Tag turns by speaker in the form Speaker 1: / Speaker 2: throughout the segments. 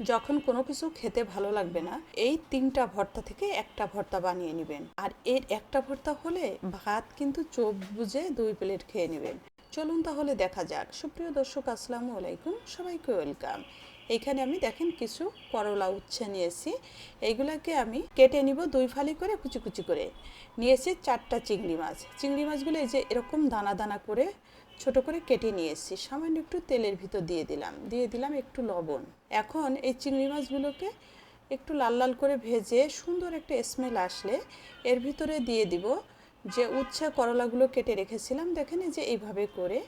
Speaker 1: যখন কোনো কিছু খেতে ভালো লাগবে না, এই তিনটা ভর্তা থেকে একটা ভর্তা বানিয়ে নেবেন। আর এর একটা ভর্তা হলে ভাত কিন্তু চোখ বুঝে দুই প্লেট খেয়ে নেবেন। চলুন তাহলে দেখা যাক। সুপ্রিয় দর্শক, আসসালামু আলাইকুম। সবাইকে ওয়েলকাম। এখানে আমি দেখেন কিছু করলা উচ্ছে নিয়েছি। এইগুলাকে আমি কেটে নিব দুই ফালি করে কুচি কুচি করে। নিয়েছি চারটা চিংড়ি মাছ। চিংড়ি মাছগুলো এই যে এরকম দানা দানা করে ছোট করে কেটে নিয়ে এসেছি। সামান্য একটু তেলের ভিতর দিয়ে দিলাম। দিয়ে দিলাম একটু লবণ। এখন এই চিংড়ি মাছগুলোকে একটু লাল লাল করে ভেজে সুন্দর একটা স্মেল আসলে এর ভিতরে দিয়ে দিব যে উচ্ছে করলাগুলো কেটে রেখেছিলাম, দেখেন যে এইভাবে করে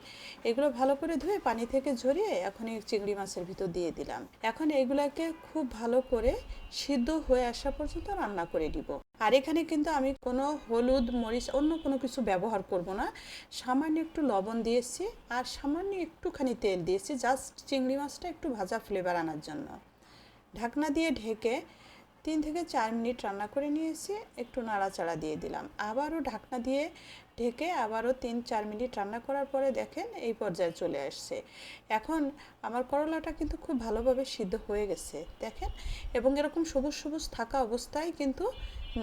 Speaker 1: এগুলো ভালো করে ধুয়ে পানি থেকে ঝরিয়ে এখন এই চিংড়ি মাছের ভিতর দিয়ে দিলাম। এখন এগুলাকে খুব ভালো করে সিদ্ধ হয়ে আসা পর্যন্ত রান্না করে দিব। আর এখানে কিন্তু আমি কোনো হলুদ, মরিচ, অন্য কোনো কিছু ব্যবহার করব না। সামান্য একটু লবণ দিয়েছি আর সামান্য একটুখানি তেল দিয়েছি, জাস্ট চিংড়ি মাছটা একটু ভাজা ফ্লেভার আনার জন্য। ঢাকনা দিয়ে ঢেকে তিন থেকে চার মিনিট রান্না করে নিয়েছি, একটু নাড়াচাড়া দিয়ে দিলাম। আবারও ঢাকনা দিয়ে ঢেকে আবারও তিন চার মিনিট রান্না করার পরে দেখেন এই পর্যায়ে চলে আসছে। এখন আমার করলাটা কিন্তু খুব ভালোভাবে সিদ্ধ হয়ে গেছে, দেখেন? এবং এরকম সবুজ সবুজ থাকা অবস্থায় কিন্তু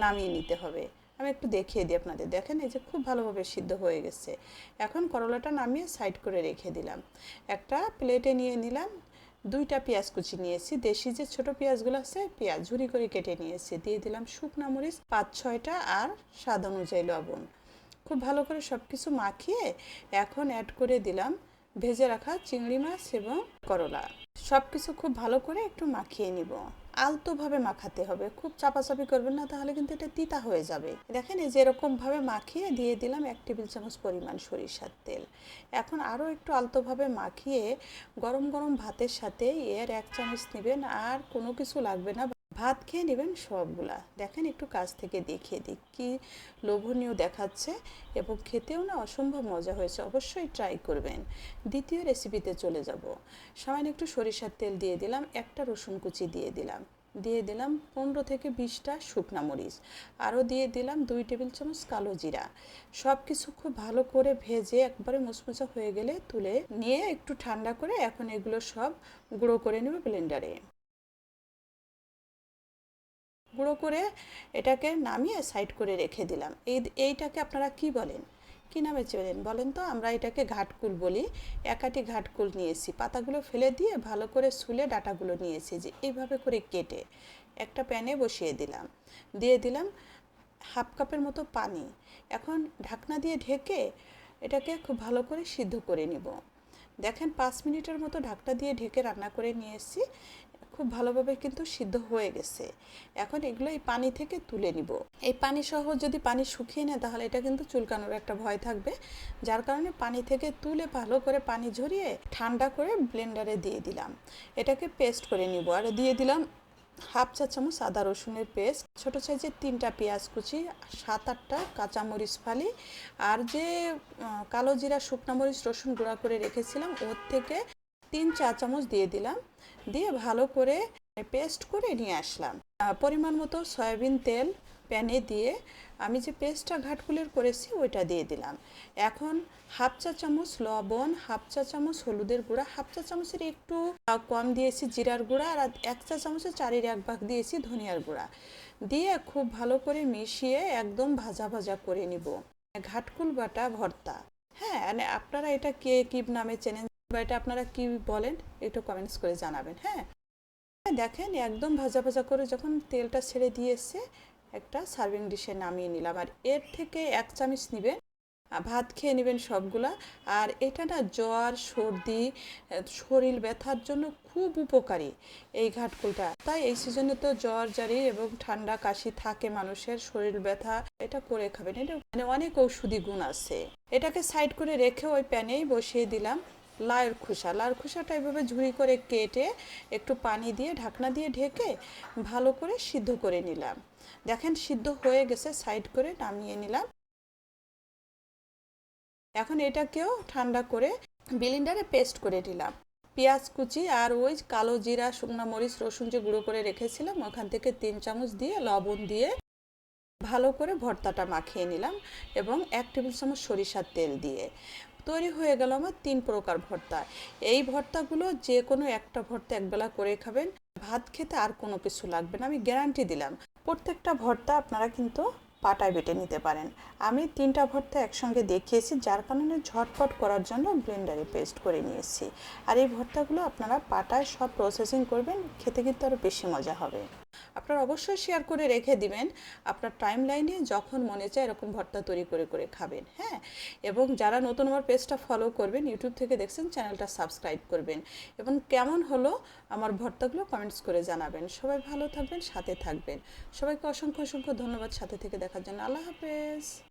Speaker 1: নামিয়ে নিতে হবে। আমি একটু দেখিয়ে দিই আপনাদের, দেখেন? এই যে খুব ভালোভাবে সিদ্ধ হয়ে গেছে। এখন করলাটা নামিয়ে সাইড করে রেখে দিলাম। একটা প্লেটে নিয়ে নিলাম দুইটা পেঁয়াজ কুচি নিয়েছি। দেশি যে ছোট পেঁয়াজগুলো আছে, পেঁয়াজ ঝুরি করে কেটে নিয়েছি। দিয়ে দিলাম শুকনা মরিচ, পাঁচ, ছয়টা আর স্বাদ অনুযায়ী লবণ। খুব ভালো করে সব কিছু মাখিয়ে এখন অ্যাড করে দিলাম ভেজে রাখা চিংড়ি মাছ এবং করলা। সব কিছু খুব ভালো করে একটু মাখিয়ে নিব। আলতোভাবে মাখাতে হবে। খুব চাপাচাপি করবেন না, তাহলে কিন্তু এটা তিতা হয়ে যাবে। দেখেন এই যে এরকমভাবে মাখিয়ে দিয়ে দিলাম এক টেবিল চামচ পরিমাণ সরিষার তেল। এখন আরও একটু আলতোভাবে মাখিয়ে গরম গরম ভাতের সাথে এর এক চামচ নেবেন আর কোনো কিছু লাগবে না। ভাত খেয়ে নেবেন সবগুলা। দেখেন একটু কাছ থেকে দেখিয়ে দিই, কী লোভনীয় দেখাচ্ছে এবং খেতেও না অসম্ভব মজা হয়েছে, অবশ্যই ট্রাই করবেন। দ্বিতীয় রেসিপিতে চলে যাব। সামান্য একটু সরিষার তেল দিয়ে দিলাম, একটা রসুন কুচি দিয়ে দিলাম। দিয়ে দিলাম পনেরো থেকে বিশটা শুকনা মরিচ। আরও দিয়ে দিলাম দুই টেবিল চামচ কালো জিরা। সব কিছু খুব ভালো করে ভেজে একবারে মুচমুচা হয়ে গেলে তুলে নিয়ে একটু ঠান্ডা করে এখন এগুলো সব গুঁড়ো করে নেবে ব্লেন্ডারে গুঁড়ো করে এটাকে নামিয়ে সাইড করে রেখে দিলাম। এই, এইটাকে আপনারা কি বলেন? কি নামে চেনেন বলেন তো? আমরা এটাকে ঘাটকুল বলি। একাটি ঘাটকুল নিয়েছি। পাতাগুলো ফেলে দিয়ে ভালো করে শুলে ডাটাগুলো নিয়েছি যে এইভাবে করে কেটে একটা প্যানে বসিয়ে দিলাম। দিয়ে দিলাম হাফ কাপের মতো পানি। এখন ঢাকনা দিয়ে ঢেকে এটাকে খুব ভালো করে সিদ্ধ করে নিব। দেখেন, পাঁচ মিনিটের মতো ঢাকটা দিয়ে ঢেকে রান্না করে নিয়ে এসেছি। খুব ভালোভাবে কিন্তু সিদ্ধ হয়ে গেছে। এখন এগুলো এই পানি থেকে তুলে নিব। এই পানি সহ যদি পানি শুকিয়ে নেয়, তাহলে এটা কিন্তু চুলকানোর একটা ভয় থাকবে। যার কারণে পানি থেকে তুলে ভালো করে পানি ঝরিয়ে ঠান্ডা করে ব্লেন্ডারে দিয়ে দিলাম। এটাকে পেস্ট করে নিব। আর দিয়ে দিলাম হাফ চা চামচ আদা রসুনের পেস্ট, ছোট সাইজের তিনটা পেঁয়াজ কুচি, সাত আটটা কাঁচামরিচ ফালি, আর যে কালো জিরা শুকনো মরিচ রসুন গুঁড়া করে রেখেছিলাম, ওর থেকে তিন চা চামচ দিয়ে দিলাম। দিয়ে ভালো করে পেস্ট করে নিয়ে আসলাম। পরিমাণ মতো সয়াবিন তেল প্যানে দিয়ে আমি যে পেস্টটা ঘাটকুলের করেছি, ওইটা দিয়ে দিলাম। এখন হাফ চা চামচ লবণ, হাফ চা চামচ হলুদের গুঁড়া, হাফ চা চামচের একটু কম দিয়েছি জিরার গুঁড়া আর এক চা চামচের চারের এক ভাগ দিয়েছি ধনিয়ার গুঁড়া। দিয়ে খুব ভালো করে মিশিয়ে একদম ভাজা ভাজা করে নিব। ঘাটকুল বাটা ভর্তা। হ্যাঁ মানে আপনারা এটা কে কী নামে চেনেন, বা এটা আপনারা কি বলেন, একটু কমেন্টস করে জানাবেন। হ্যাঁ দেখেন একদম ভাজা ভাজা করে যখন তেলটা ছেড়ে দিয়ে দিয়েছে একটা সার্ভিং ডিশে নামিয়ে নিলাম। আর এর থেকে এক চামচ নেবেন ভাত খেয়ে নেবেন সবগুলা। আর এটা না জ্বর, সর্দি শরীর ব্যথার জন্য খুব উপকারী এই ঘাটকুলটা। তাই এই সিজনে তো জ্বর, জারি এবং ঠান্ডা কাশি থাকে মানুষের, শরীর ব্যথা, এটা করে খাবেন। এটা মানে অনেক ঔষধি গুণ আছে। এটাকে সাইড করে রেখে ওই প্যানেই বসিয়ে দিলাম। লাউয়ের খোসা। লাউয়ের খোসাটা এভাবে ঝুড়ি করে কেটে একটু পানি দিয়ে, ঢাকনা দিয়ে ঢেকে ভালো করে সিদ্ধ করে নিলাম। দেখেন সিদ্ধ হয়ে গেছে, সাইড করে নামিয়ে নিলাম। এখন এটাকেও ঠান্ডা করে বিলিন্ডারে পেস্ট করে নিলাম। পেঁয়াজ কুচি আর ওই কালো জিরা, শুকনো মরিচ, রসুন যে গুঁড়ো করে রেখেছিলাম, ওখান থেকে তিন চামচ দিয়ে লবণ দিয়ে ভালো করে ভর্তাটা মাখিয়ে নিলাম এবং এক টেবিল চামচ সরিষার তেল দিয়ে। তৈরি হয়ে গেল আমার তিন প্রকার ভর্তা। এই ভর্তাগুলো যে কোনো একটা ভর্তা একবেলা করে খাবেন। ভাত খেতে আর কোনো কিছু লাগবে না, আমি গ্যারান্টি দিলাম। প্রত্যেকটা ভর্তা আপনারা কিন্তু পাটায় বেটে নিতে পারেন। আমি তিনটা ভর্তা একসঙ্গে দেখিয়েছি, যার কারণে ঝটপট করার জন্য ব্লেন্ডারে পেস্ট করে নিয়েছি। আর এই ভর্তাগুলো আপনারা পাটায় সব প্রসেসিং করবেন, খেতে কিন্তু আরও বেশি মজা হবে। আপনারা অবশ্যই শেয়ার করে রেখে দিবেন। আপনার টাইম লাইনে যখন মনে চায় এরকম ভর্তা তৈরি করে করে খাবেন হ্যাঁ? এবং যারা নতুন আমার পেজটা ফলো করবেন ইউটিউব থেকে দেখছেন চ্যানেলটা সাবস্ক্রাইব করবেন। এবং কেমন হলো আমার ভর্তাগুলো কমেন্টস করে জানাবেন। সবাই ভালো থাকবেন, সাথে থাকবেন। সবাইকে অসংখ্য অসংখ্য ধন্যবাদ সাথে থেকে দেখার জন্য। আল্লাহ হাফেজ।